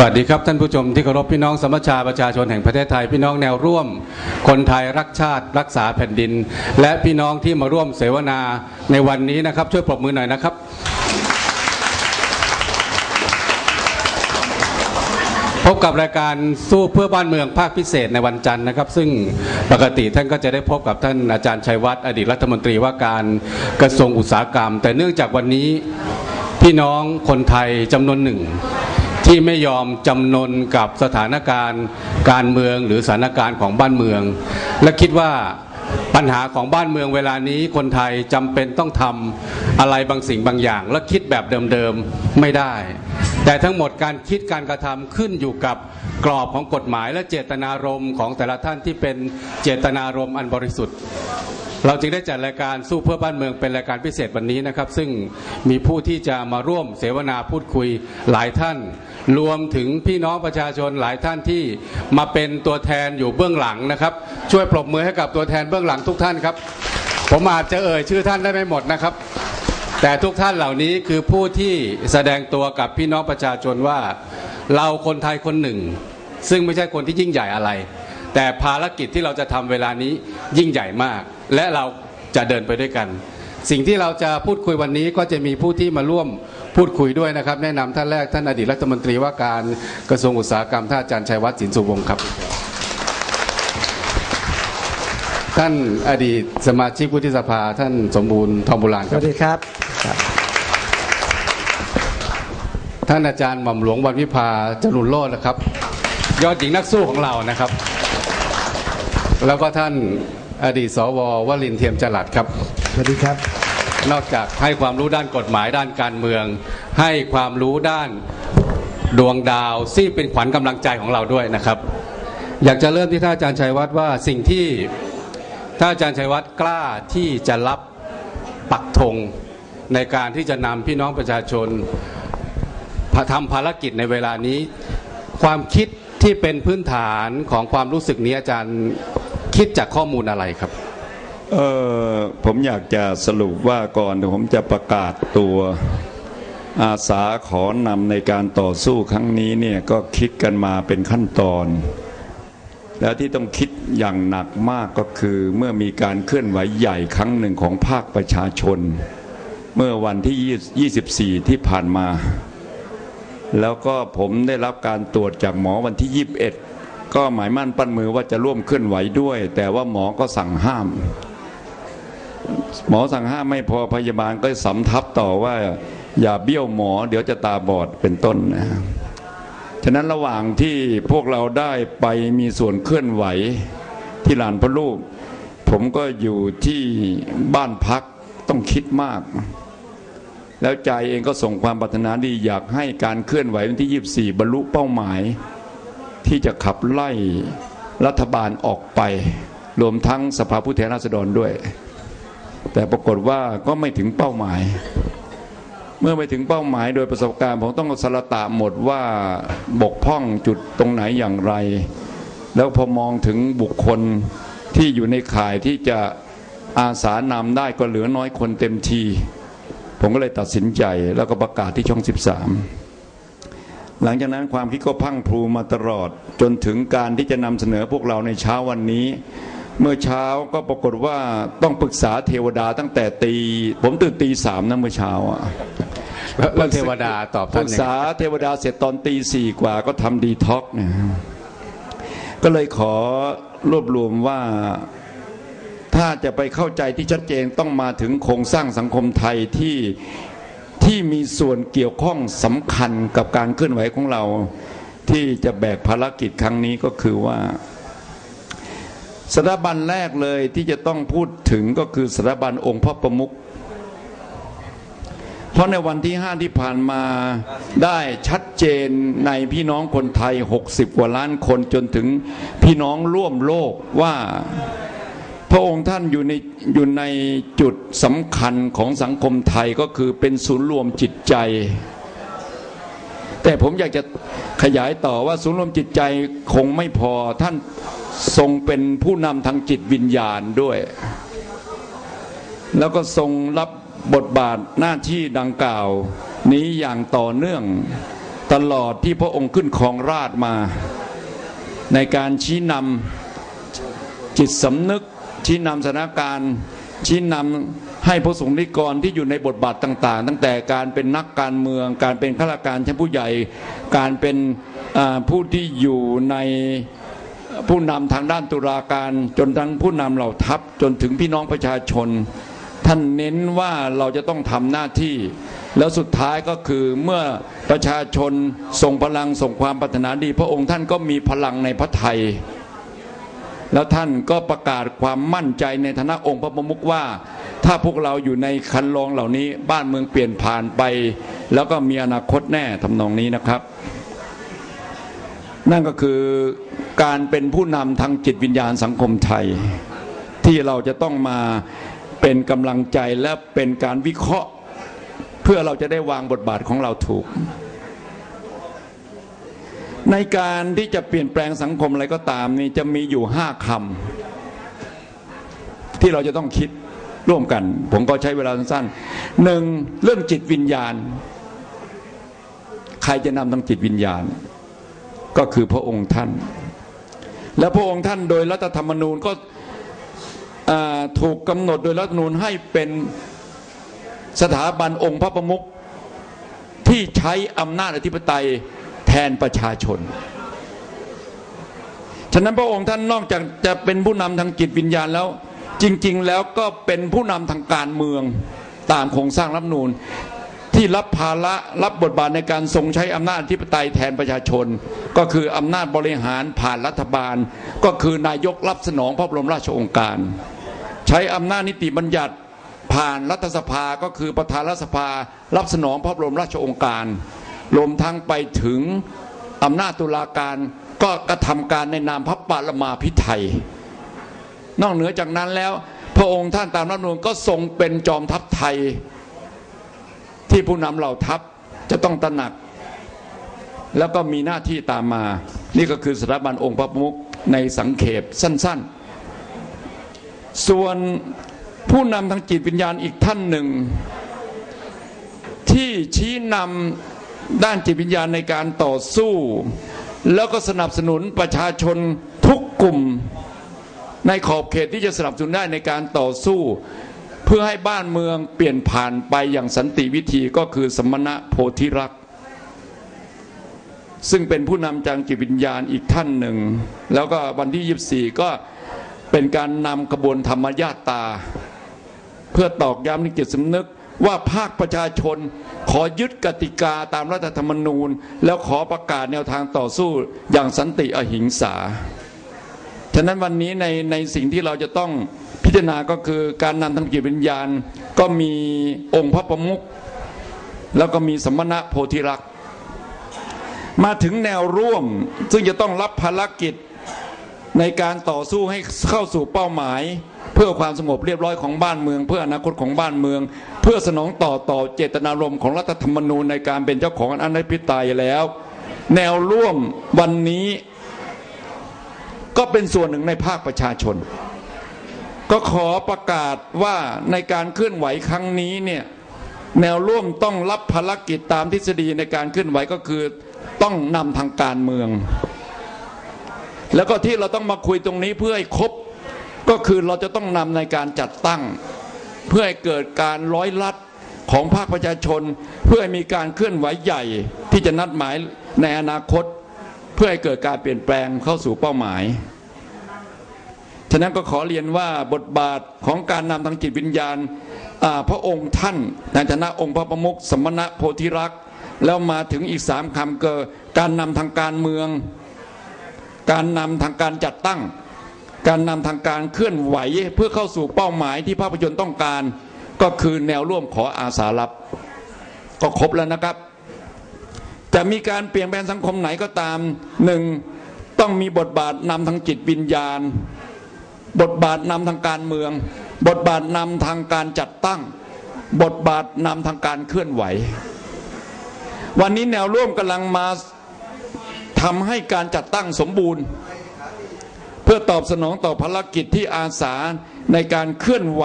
สวัสดีครับท่านผู้ชมที่เคารพพี่น้องสมัชชาประชาชนแห่งประเทศไทยพี่น้องแนวร่วม คนไทยรักชาติรักษาแผ่นดิน และพี่น้องที่มาร่วมเสวนาในวันนี้นะครับ ช่วยปรบมือหน่อยนะครับ พบกับรายการสู้เพื่อบ้านเมืองภาคพิเศษในวันจันทร์นะครับ ซึ่งปกติท่านก็จะได้พบกับท่านอาจารย์ชัยวัฒน์อดีตรัฐมนตรีว่าการกระทรวงอุตสาหกรรม แต่เนื่องจากวันนี้พี่น้องคนไทยจำนวนหนึ่ง ที่ไม่ยอมจำนนกับสถานการณ์การเมืองหรือสถานการณ์ของบ้านเมือง และคิดว่าปัญหาของบ้านเมืองเวลานี้คนไทยจำเป็นต้องทำอะไรบางสิ่งบางอย่าง และคิดแบบเดิมๆไม่ได้ แต่ทั้งหมดการคิดการกระทำขึ้นอยู่กับกรอบของกฎหมายและเจตนารมณ์ของแต่ละท่านที่เป็นเจตนารมณ์อันบริสุทธิ์ เราจึงได้จัดรายการสู้เพื่อบ้านเมืองเป็นรายการพิเศษวันนี้นะครับ ซึ่งมีผู้ที่จะมาร่วมเสวนาพูดคุยหลายท่าน รวมถึงพี่น้องประชาชนหลายท่านที่มาเป็นตัวแทนอยู่เบื้องหลังนะครับ ช่วยปรบมือให้กับตัวแทนเบื้องหลังทุกท่านครับ ผมอาจจะเอ่ยชื่อท่านได้ไม่หมดนะครับ แต่ทุกท่านเหล่านี้คือผู้ที่แสดงตัวกับพี่น้องประชาชนว่า เราคนไทยคนหนึ่ง ซึ่งไม่ใช่คนที่ยิ่งใหญ่อะไร แต่ภารกิจที่เราจะทำเวลานี้ยิ่งใหญ่มาก และเราจะเดินไปด้วยกัน สิ่งที่เราจะพูดคุยวันนี้ก็จะมีผู้ที่มาร่วมพูดคุยด้วยนะครับ แนะนำท่านแรกท่านอดีตรัฐมนตรีว่าการกระทรวงอุตสาหกรรมท่านอาจารย์ชัยวัฒน์สินสุวงศ์ครับท่านอดีตสมาชิกวุฒิสภาท่านสมบูรณ์ทองโบุราณสครับ วัสดีครับครับ ท่านอาจารย์หม่อมหลวงวันวิภาจรุนโลดนะครับ ยอดหญิงนักสู้ของเรานะครับ แล้วก็ท่านอดีตสววลินทร์เทียมจรัดครับ สวัสดีครับ นอกจากให้ความรู้ด้านกฎหมายด้านการเมือง ให้ความรู้ด้านดวงดาวซี่เป็นขวัญกำลังใจของเราด้วยนะครับ อยากจะเริ่มที่ท่านอาจารย์ชัยวัฒน์ว่าสิ่งที่ท่านอาจารย์ชัยวัฒน์กล้าที่จะรับปักธงในการที่จะนำพี่น้องประชาชนทำภารกิจในเวลานี้ ความคิดที่เป็นพื้นฐานของความรู้สึกนี้อาจารย์ คิดจากข้อมูลอะไรครับ เออผมอยากจะสรุปว่าก่อนผมจะประกาศตัวอาสาขอนำในการต่อสู้ครั้งนี้เนี่ยก็คิดกันมาเป็นขั้นตอน แล้วที่ต้องคิดอย่างหนักมากก็คือเมื่อมีการเคลื่อนไหวใหญ่ครั้งหนึ่งของภาคประชาชน เมื่อวันที่ 24 ที่ผ่านมา แล้วก็ผมได้รับการตรวจจากหมอวันที่ 21 ก็หมายมั่นปั้นมือว่าจะร่วมเคลื่อนไหวด้วย แต่ว่าหมอก็สั่งห้าม หมอสั่งห้ามไม่พอพยาบาลก็สำทับต่อว่า อย่าเบี้ยวหมอ เดี๋ยวจะตาบอดเป็นต้นนะฉะนั้นระหว่างที่พวกเราได้ไปมีส่วนเคลื่อนไหวที่ลานพระรูป ผมก็อยู่ที่บ้านพักต้องคิดมาก แล้วใจเองก็ส่งความปรารถนาดีอยากให้การเคลื่อนไหววันที่ 24 บรรลุเป้าหมาย ที่จะขับไล่รัฐบาลออกไป รวมทั้งสภาผู้แทนราษฎรด้วย แต่ปรากฏว่าก็ไม่ถึงเป้าหมาย เมื่อไม่ถึงเป้าหมายโดยประสบการณ์ผมต้องสละตะหมดว่าบกพร่องจุดตรงไหนอย่างไร แล้วพอมองถึงบุคคลที่อยู่ในข่ายที่จะอาสานำได้ก็เหลือน้อยคนเต็มที ผมก็เลยตัดสินใจแล้วก็ประกาศที่ช่อง 13 หลังจากนั้นความคิดก็พรังพรูมาตลอด จนถึงการที่จะนำเสนอพวกเราในเช้าวันนี้ เมื่อเช้าก็ปรากฏว่าต้องปรึกษาเทวดาตั้งแต่ตี ผมตื่นตีสามนะเมื่อเช้าอะแล้วเทวดาตอบปท่ารึนกยังไงษาเทวดาเสร็จตอนตีสี่กว่าก็ทำดีท็อกซ์เนี่ยก็เลยขอรวบรวมว่าถ้าจะไปเข้าใจที่ชัดเจนต้องมาถึงโครงสร้างสังคมไทยที่ ที่มีส่วนเกี่ยวข้องสำคัญกับการเคลื่อนไหวของเรา ที่จะแบกภารกิจครั้งนี้ก็คือว่าสถาบันแรกเลยที่จะต้องพูดถึงก็คือสถาบันองค์พระประมุขเพราะในวันที่ห้าที่ผ่านมาได้ชัดเจนในพี่น้องคนไทย 60 กว่าล้านคนจนถึงพี่น้องร่วมโลกว่า พระองค์ท่านอยู่ในอยู่ในจุดสำคัญของสังคมไทยก็คือเป็นศูนย์รวมจิตใจ แต่ผมอยากจะขยายต่อว่าศูนย์รวมจิตใจคงไม่พอท่านทรงเป็นผู้นำทางจิตวิญญาณด้วย แล้วก็ทรงรับบทบาทหน้าที่ดังกล่าว นี้อย่างต่อเนื่องตลอดที่พระองค์ขึ้นครองราชมา ในการชี้นำจิตสำนึก ชี้นำสถานการณ์ชี้นำให้พระสงฆ์นิกรที่อยู่ในบทบาทต่าง ๆ ตั้งแต่การเป็นนักการเมือง การเป็นข้าราชการชั้นผู้ใหญ่ การเป็นผู้ที่อยู่ในผู้นำทางด้านตุลาการจนทั้งผู้นำเหล่าทัพจนถึงพี่น้องประชาชน ท่านเน้นว่าเราจะต้องทำหน้าที่ แล้วสุดท้ายก็คือเมื่อประชาชนส่งพลังส่งความปรารถนาดี พระองค์ท่านก็มีพลังในพระไทย แล้วท่านก็ประกาศความมั่นใจในฐานะองค์พระประมุขว่า ถ้าพวกเราอยู่ในคันลองเหล่านี้บ้านเมืองเปลี่ยนผ่านไป แล้วก็มีอนาคตแน่ทำนองนี้นะครับ นั่นก็คือการเป็นผู้นำทางจิตวิญญาณสังคมไทย ที่เราจะต้องมาเป็นกำลังใจและเป็นการวิเคราะห์ เพื่อเราจะได้วางบทบาทของเราถูก ในการที่จะเปลี่ยนแปลงสังคมอะไรก็ตามนี่จะมีอยู่ห้าคำที่เราจะต้องคิดร่วมกัน ผมก็ใช้เวลาสั้นๆหนึ่งเรื่องจิตวิญญาณ ใครจะนำทางจิตวิญญาณ ก็คือพระองค์ท่าน และพระองค์ท่านโดยรัฐธรรมนูญก็ถูกกำหนดโดยรัฐธรรมนูญให้เป็นสถาบันองค์พระประมุขที่ใช้อำนาจอธิปไตย แทนประชาชน ฉะนั้นพระองค์ท่านนอกจากจะเป็นผู้นำทางจิตวิญญาณแล้ว จริง ๆ แล้วก็เป็นผู้นำทางการเมืองตามโครงสร้างรัฐนูญที่รับภาระรับบทบาทในการทรงใช้อำนาจอธิปไตยแทนประชาชน ก็คืออำนาจบริหารผ่านรัฐบาล ก็คือนายกรับสนองพระบรมราชโองการ ใช้อำนาจนิติบัญญัติผ่านรัฐสภาก็คือประธานรัฐสภา รับสนองพระบรมราชโองการ รวมทั้งไปถึงอำนาจตุลาการก็กระทำการในนามพระปรมาภิไธยนอกเหนือจากนั้นแล้ว พระองค์ท่านตามรัฐมนูญก็ทรงเป็นจอมทัพไทย ที่ผู้นำเหล่าทัพจะต้องตระหนัก แล้วก็มีหน้าที่ตามมา นี่ก็คือสถาบันองค์พระประมุขในสังเขปสั้น ๆ ส่วนผู้นำทางจิตวิญญาณอีกท่านหนึ่ง ที่ชี้นำ ด้านจิตวิญญาณในการต่อสู้ แล้วก็สนับสนุนประชาชนทุกกลุ่ม ในขอบเขตที่จะสนับสนุนได้ในการต่อสู้ เพื่อให้บ้านเมืองเปลี่ยนผ่านไปอย่างสันติวิธีก็คือสมณะโพธิรักษซึ่งเป็นผู้นำจางจิตวิญญาณอีกท่านหนึ่ง แล้วก็วันที่ 24 ก็เป็นการนำขบวนธรรมญาตา เพื่อตอกย้ำในจิตสำนึกว่าภาคประชาชน ขอยึดกติกาตามรัฐธรรมนูญ แล้วขอประกาศแนวทางต่อสู้อย่างสันติอหิงสา ฉะนั้นวันนี้ในในสิ่งที่เราจะต้องพิจารณาก็คือการนำทางจิตวิญญาณ ก็มีองค์พระประมุขแล้วก็มีสมณะโพธิรักษ์มาถึงแนวร่วมซึ่งจะต้องรับภารกิจ ในการต่อสู้ให้เข้าสู่เป้าหมาย เพื่อความสงบเรียบร้อยของบ้านเมือง เพื่ออนาคตของบ้านเมือง เพื่อสนองต่อต่อเจตนารมณ์ของรัฐธรรมนูญในการเป็นเจ้าของอนาธิปไตยแล้ว แนวร่วมวันนี้ ก็เป็นส่วนหนึ่งในภาคประชาชน ก็ขอประกาศว่าในการเคลื่อนไหวครั้งนี้เนี่ยแนวร่วมต้องรับภารกิจตามทฤษฎีในการเคลื่อนไหวก็คือต้องนำทางการเมือง แล้วก็ที่เราต้องมาคุยตรงนี้เพื่อให้ครบก็คือเราจะต้องนำในการจัดตั้ง เพื่อให้เกิดการร้อยลัดของภาคประชาชน เพื่อให้มีการเคลื่อนไหวใหญ่ที่จะนัดหมายในอนาคต เพื่อให้เกิดการเปลี่ยนแปลงเข้าสู่เป้าหมาย ฉะนั้นก็ขอเรียนว่าบทบาทของการนำทางจิตวิญญาณพระองค์ท่านในฐานะองค์พระประมุขสมณะโพธิรักษ์แล้วมาถึงอีกสามคำเกิดการนำทางการเมือง การนำทางการจัดตั้ง การนำทางการเคลื่อนไหวเพื่อเข้าสู่เป้าหมายที่ภาพยนตร์ต้องการ ก็คือแนวร่วมขออาสารับ ก็ครบแล้วนะครับ จะมีการเปลี่ยนแปลงสังคมไหนก็ตามหนึ่งต้องมีบทบาทนำทางจิตวิญญาณ บทบาทนำทางการเมือง บทบาทนำทางการจัดตั้ง บทบาทนำทางการเคลื่อนไหว วันนี้แนวร่วมกำลังมา ทำให้การจัดตั้งสมบูรณ์ เพื่อตอบสนองต่อภารกิจที่อาสาในการเคลื่อนไหว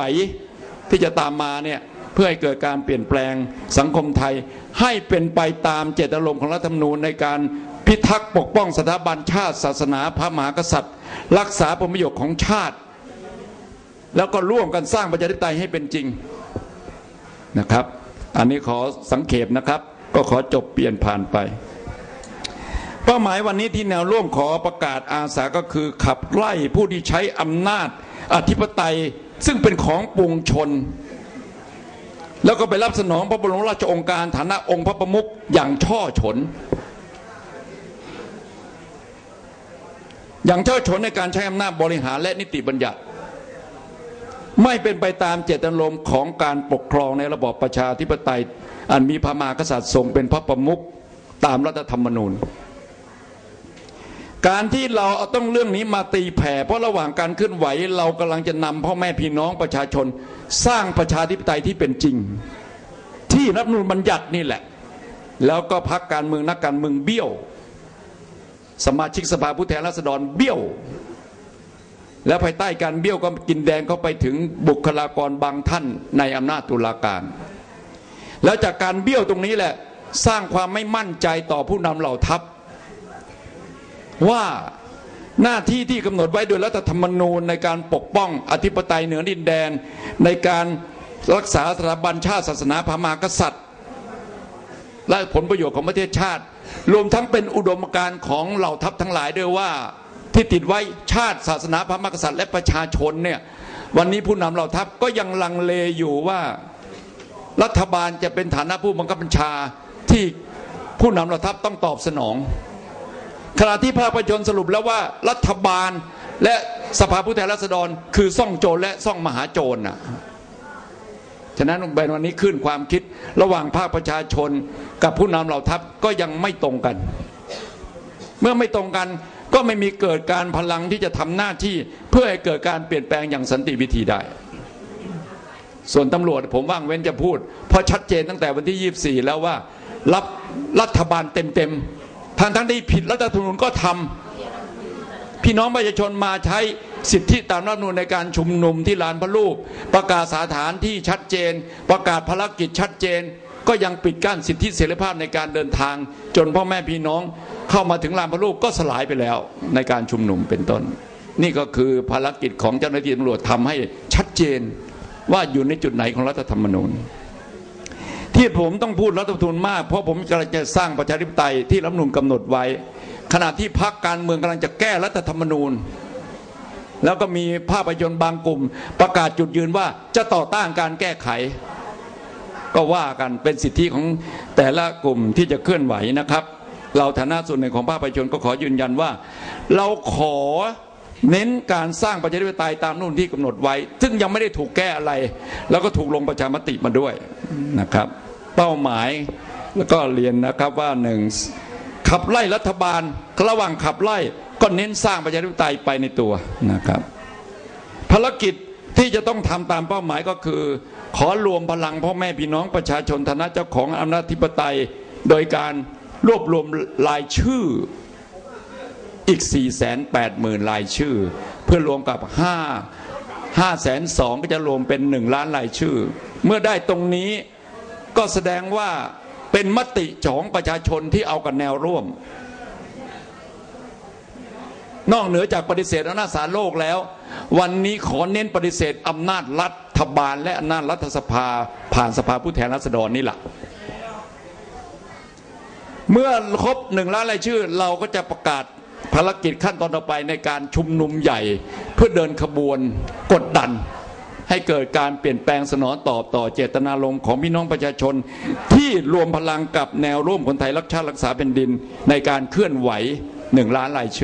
ที่จะตามมาเนี่ยเพื่อให้เกิดการเปลี่ยนแปลงสังคมไทย ให้เป็นไปตามเจตจำนงของรัฐธรรมนูญในการพิทักษ์ปกป้องสถาบันชาติ ศาสนาพระมหากษัตริย์ รักษาผลประโยชน์ของชาติ แล้วก็ร่วมกันสร้างประชาธิปไตยให้เป็นจริงนะครับ อันนี้ขอสังเขปนะครับ ก็ขอจบเปลี่ยนผ่านไป เป้าหมายวันนี้ที่แนวร่วมขอประกาศอาสาก็คือ ขับไล่ผู้ที่ใช้อำนาจอธิปไตยซึ่งเป็นของปวงชน แล้วก็ไปรับสนองพระบรมราชองค์การฐานะองค์พระประมุขอย่างช่อฉน อย่างช่อฉนในการใช้อำนาจบริหารและนิติบัญญัติ ไม่เป็นไปตามเจตนารมณ์ของการปกครองในระบอบประชาธิปไตย อันมีพระมหากษัตริย์ทรงเป็นพระประมุขตามรัฐธรรมนูญ การที่เราเอาต้องเรื่องนี้มาตีแผ่ เพราะระหว่างการเคลื่อนไหว เรากำลังจะนำพ่อแม่พี่น้องประชาชน สร้างประชาธิปไตยที่เป็นจริง ที่รัฐนูญบัญญัตินี่แหละ แล้วก็พักการเมืองนักการเมืองเบี้ยว สมาชิกสภาผู้แทนราษฎรเบี้ยว และภายใต้การเบี้ยวก็กินแดงเข้าไปถึงบุคลากรบางท่านในอำนาจตุลาการ แล้วจากการเบี้ยวตรงนี้แหละ สร้างความไม่มั่นใจต่อผู้นำเหล่าทัพ ว่าหน้าที่ที่กำหนดไว้โดยรัฐธรรมนูญในการปกป้องอธิปไตยเหนือดินแดน ในการรักษาสถาบันชาติศาสนาพระมหากษัตริย์ และผลประโยชน์ของประเทศชาติ รวมทั้งเป็นอุดมการณ์ของเหล่าทัพทั้งหลายด้วยว่าที่ติดไว้ชาติศาสนาพระมหากษัตริย์และประชาชนเนี่ยวันนี้ผู้นำเหล่าทัพก็ยังลังเลอยู่ว่ารัฐบาลจะเป็นฐานะผู้บังคับบัญชาที่ผู้นำเหล่าทัพต้องตอบสนอง ขณะที่ภาคประชาชนสรุปแล้วว่ารัฐบาลและสภาผู้แทนราษฎร คือซ่องโจรและซ่องมหาโจรน่ะฉะนั้นแบนวันนี้ขึ้นความคิดระหว่างภาคประชาชนกับผู้นำเหล่าทัพก็ยังไม่ตรงกัน เมื่อไม่ตรงกันก็ไม่มีเกิดการพลังที่จะทำหน้าที่เพื่อให้เกิดการเปลี่ยนแปลงอย่างสันติวิธีได้ ส่วนตำรวจผมว่างเว้นจะพูด เพราะชัดเจนตั้งแต่วันที่ 24 แล้วว่ารับรัฐบาลเต็มๆ ทางทั้งที่ผิดรัฐธรรมนูญก็ทำพี่น้องประชาชนมาใช้สิทธิตามรัฐธรรมนูญในการชุมนุมที่ลานพระลูก ประกาศสถานที่ชัดเจน ประกาศภารกิจชัดเจน ก็ยังปิดกั้นสิทธิเสรีภาพในการเดินทาง จนพ่อแม่พี่น้องเข้ามาถึงลานพระลูกก็สลายไปแล้วในการชุมนุมเป็นต้น นี่ก็คือภารกิจของเจ้าหน้าที่ตำรวจทำให้ชัดเจนว่าอยู่ในจุดไหนของรัฐธรรมนูญ ที่ผมต้องพูดรัฐธรรมนูญมาก เพราะผมกำลังจะสร้างประชาธิปไตยที่รัฐธรรมนูญกำหนดไว้ ขณะที่พรรคการเมืองกำลังจะแก้รัฐธรรมนูญ แล้วก็มีภาพยนตร์บางกลุ่ม ประกาศจุดยืนว่าจะต่อต้านการแก้ไข ก็ว่ากันเป็นสิทธิของแต่ละกลุ่มที่จะเคลื่อนไหวนะครับ เราฐานะส่วนหนึ่งของภาคประชาชนก็ขอยืนยันว่า เราขอ เน้นการสร้างประชาธิปไตยตามนู่นที่กำหนดไว้ ซึ่งยังไม่ได้ถูกแก้อะไร แล้วก็ถูกลงประชามติมาด้วยนะครับ เป้าหมายแล้วก็เรียนนะครับว่าหนึ่งขับไล่รัฐบาลระหว่างขับไล่ก็เน้นสร้างประชาธิปไตยไปในตัวนะครับ ภารกิจที่จะต้องทำตามเป้าหมายก็คือ ขอรวมพลังพ่อแม่พี่น้องประชาชนฐานะเจ้าของอำนาจธิปไตย โดยการรวบรวมรายชื่อ อีก 4 8 0 0 0 0 รายชื่อ เพื่อรวมกับ 5 5แสนสองก็จะรวมเป็น 1 ล้านรายชื่อ เมื่อได้ตรงนี้ก็แสดงว่าเป็นมติของประชาชนที่เอากับแนวร่วม นอกเหนือจากปฏิเสธอำนาจศาลโลกแล้ว วันนี้ขอเน้นปฏิเสธอำนาจรัฐบาล และอำนาจรัฐสภาผ่านสภาผู้แทนราษฎรนี่แหละเมื่อครบหนึ่งล้านรายชื่อ เราก็จะประกาศ ภารกิจขั้นตอนต่อไปในการชุมนุมใหญ่ เพื่อเดินขบวนกดดัน ให้เกิดการเปลี่ยนแปลงสนองตอบต่อเจตนารมณ์ของพี่น้องประชาชน ที่รวมพลังกับแนวร่วมคนไทยรักชาติรักษาแผ่นดิน ในการเคลื่อนไหวหนึ่งล้านลายชื่อ